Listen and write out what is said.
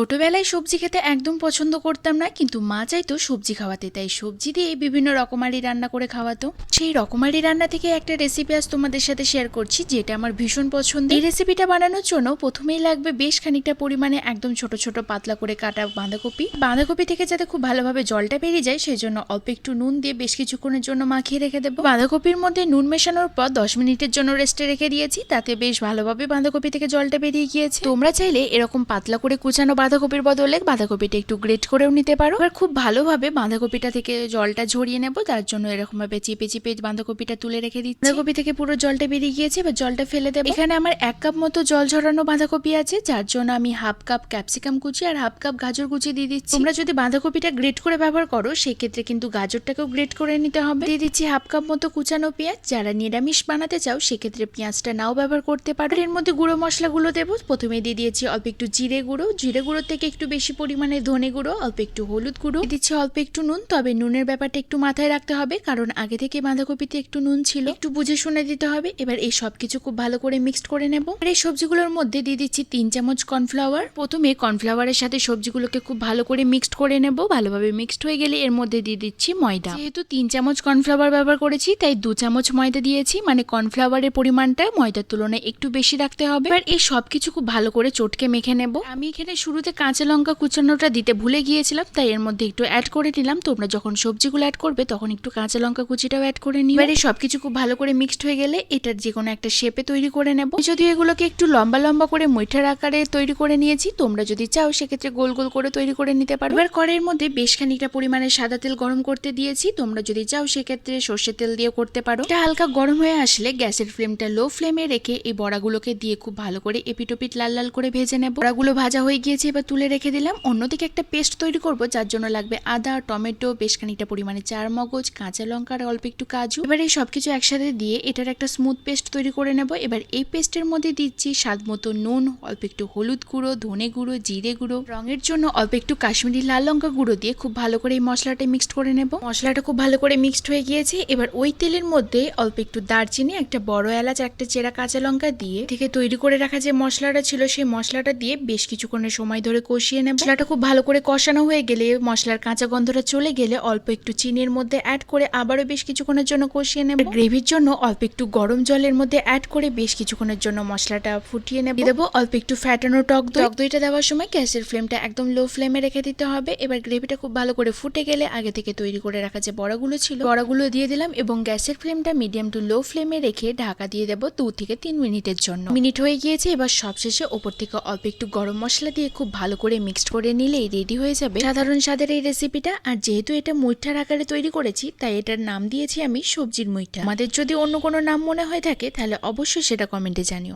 ছোটবেলায় সবজি খেতে একদম পছন্দ করতাম না, কিন্তু মা চাইতো সবজি খাওয়াতে, তাই সবজি দিয়ে বিভিন্ন রকমারি রান্না করে খাওয়াতো। সেই রকমারি রান্না থেকে একটা রেসিপি আজ তোমাদের সাথে শেয়ার করছি, যেটা আমার ভীষণ পছন্দ এই রেসিপিটা বানানোর জন্য প্রথমেই লাগবে বেশ খানিকটা পরিমাণে একদম ছোট ছোট পাতলা করে কাটা বাঁধাকপি। বাঁধাকপি থেকে যাতে খুব ভালোভাবে জলটা বেরিয়ে যায় সেই জন্য অল্প একটু নুন দিয়ে বেশ কিছুক্ষণের জন্য মাখিয়ে রেখে দেবো। বাঁধাকপির মধ্যে নুন মেশানোর পর দশ মিনিটের জন্য রেস্টে রেখে দিয়েছি, তাতে বেশ ভালোভাবে বাঁধাকপি থেকে জলটা বেরিয়ে গিয়েছে। তোমরা চাইলে এরকম পাতলা করে কুচানো বাঁধাকপির বদলে বাঁধাকপিটা একটু গ্রেট করেও নিতে পারো। আর খুব ভালোভাবে বাঁধাকপিটা থেকে জলটা ঝরিয়ে নেব, তার জন্য এরকম ভাবে চিপে চিপে বাঁধাকপিটা তুলে রেখে দিচ্ছি। বাঁধাকপি থেকে পুরো জলটা বেরিয়ে গিয়েছে, এবার জলটা ফেলে দেবো। এখানে আমার এক কাপ মতো জল ঝরানো বাঁধাকপি আছে, যার জন্য আমি হাফ কাপ ক্যাপসিকাম কুচি আর হাফ কাপ গাজর কুচি দিয়ে দিচ্ছি। তোমরা যদি বাঁধাকপিটা গ্রেট করে ব্যবহার করো, সেক্ষেত্রে কিন্তু গাজরটাকেও গ্রেট করে নিতে হবে। দিয়ে দিচ্ছি হাফ কাপ মতো কুচানো পেঁয়াজ। যারা নিরামিষ বানাতে চাও, সেক্ষেত্রে পেঁয়াজটা নাও ব্যবহার করতে পারো। এর মধ্যে গুঁড়ো মশলাগুলো দেবো। প্রথমে দিয়ে দিয়েছি অল্প একটু জিরে গুঁড়ো। জিরে গুঁড়ো থেকে একটু বেশি পরিমাণে ধনে গুঁড়ো, অল্প একটু হলুদ গুঁড়ো। দিচ্ছি অল্প একটু নুন, তবে নুনের ব্যাপারটা একটু মাথায় রাখতে হবে, কারণ আগে থেকে বাঁধাকপিতে একটু নুন ছিল। একটু বুঝে শুনে দিতে হবে। এবার এই সবকিছু খুব ভালো করে মিক্সড করে নেব। আর এই সবজিগুলোর মধ্যে দিয়ে দিচ্ছি তিন চামচ কর্নফ্লাওয়ার। প্রথমে কর্নফ্লাওয়ারের সাথে সবজিগুলোকে খুব ভালো করে মিক্সড করে নেব। ভালোভাবে মিক্সড হয়ে গেলে এর মধ্যে দিয়ে দিচ্ছি ময়দা। যেহেতু তিন চামচ কর্নফ্লাওয়ার ব্যবহার করেছি, তাই দু চামচ ময়দা দিয়েছি। মানে কর্নফ্লাওয়ারের পরিমাণটা ময়দার তুলনায় একটু বেশি রাখতে হবে। এবার এই সবকিছু খুব ভালো করে চটকে মেখে নেব। আমি এখানে শুরুতে কাঁচা লঙ্কা কুচানোটা দিতে ভুলে গিয়েছিলাম, তাই এর মধ্যে একটু অ্যাড করে নিলাম। তোমরা যখন সবজিগুলো অ্যাড করবে, তখন একটু কাঁচা লঙ্কা কুচিটাও অ্যাড করে নিও। এবারে সবকিছু খুব ভালো করে মিক্সড হয়ে গেলে এটার যে কোনো একটা শেপে তৈরি করে নেব। যদি এগুলোকে একটু লম্বা লম্বা করে মুইঠার আকারে তৈরি করে নিয়েছি, তোমরা যদি চাও সেক্ষেত্রে গোল গোল করে তৈরি করে নিতে পারো। এবার কড়াইয়ের মধ্যে বেশ খানিকটা পরিমাণে সাদা তেল গরম করতে দিয়েছি, তোমরা যদি চাও সেক্ষেত্রে সর্ষের তেল দিয়ে করতে পারো। এটা হালকা গরম হয়ে আসলে গ্যাসের ফ্লেমটা লো ফ্লেমে রেখে এই বড়াগুলোকে দিয়ে খুব ভালো করে এপিটোপিট লাল লাল করে ভেজে নেব। বড়াগুলো ভাজা হয়ে গিয়েছে এবার তুলে রেখে দিলাম। অন্যদিকে একটা পেস্ট তৈরি করব, যার জন্য লাগবে আদা, টমেটো, বেশ খানিকটা পরিমাণে চার মগজ, কাঁচা লঙ্কা আর অল্প একটু কাজু। এবার এই সবকিছু একসাথে দিয়ে এটার একটা স্মুথ পেস্ট তৈরি করে নেব। এবার এই পেস্টের মধ্যে দিচ্ছি স্বাদ মতো নুন, অল্প একটু হলুদ গুঁড়ো, ধনে গুঁড়ো, জিরে গুঁড়ো। রঙের জন্য অল্প একটু কাশ্মীরি লাল লঙ্কা গুঁড়ো দিয়ে খুব ভালো করে এই মশলাটা মিক্সড করে নেব। মশলাটা খুব ভালো করে মিক্সড হয়ে গিয়েছে। এবার ওই তেলের মধ্যে অল্প একটু দারচিনি, একটা বড় এলাচ, একটা চেরা কাঁচা লঙ্কা দিয়ে থেকে তৈরি করে রাখা যে মশলাটা ছিল, সেই মশলাটা দিয়ে বেশ কিছুক্ষণের সময় ধরে কষিয়ে নেব। মশলাটা খুব ভালো করে কষানো হয়ে গেলে মশলার কাঁচা গন্ধটা চলে গেলে অল্প একটু চিনির মধ্যে অ্যাড করে আবারও বেশ কিছুক্ষণের জন্য কষিয়ে নেব। গ্রেভির জন্য অল্প একটু গরম জলের মধ্যে অ্যাড করে বেশ কিছুক্ষণের জন্য মশলাটা ফুটিয়ে নেব। দেবো অল্প একটু ফ্যাটানো টক দই। টক দইটা দেওয়ার সময় গ্যাসের ফ্লেমটা একদম লো ফ্লেমে রেখে দিতে হবে। এবার গ্রেভিটা খুব ভালো করে ফুটে গেলে আগে থেকে তৈরি করে রাখা যে বড়াগুলো ছিল, বড়াগুলো দিয়ে দিলাম এবং গ্যাসের ফ্লেমটা মিডিয়াম টু লো ফ্লেমে রেখে ঢাকা দিয়ে দেবো দু থেকে তিন মিনিটের জন্য। মিনিট হয়ে গিয়েছে, এবার সবশেষে ওপর থেকে অল্প একটু গরম মশলা দিয়ে খুব ভালো করে মিক্সড করে নিলেই রেডি হয়ে যাবে। সাধারণ স্বাদের এই রেসিপিটা আর যেহেতু এটা মুইঠার আকারে তৈরি করেছি, তাই এটার নাম দিয়েছি আমি সবজির মুইঠা আমাদের যদি অন্য কোনো নাম মনে হয়ে থাকে, তাহলে অবশ্যই সেটা কমেন্টে জানিও।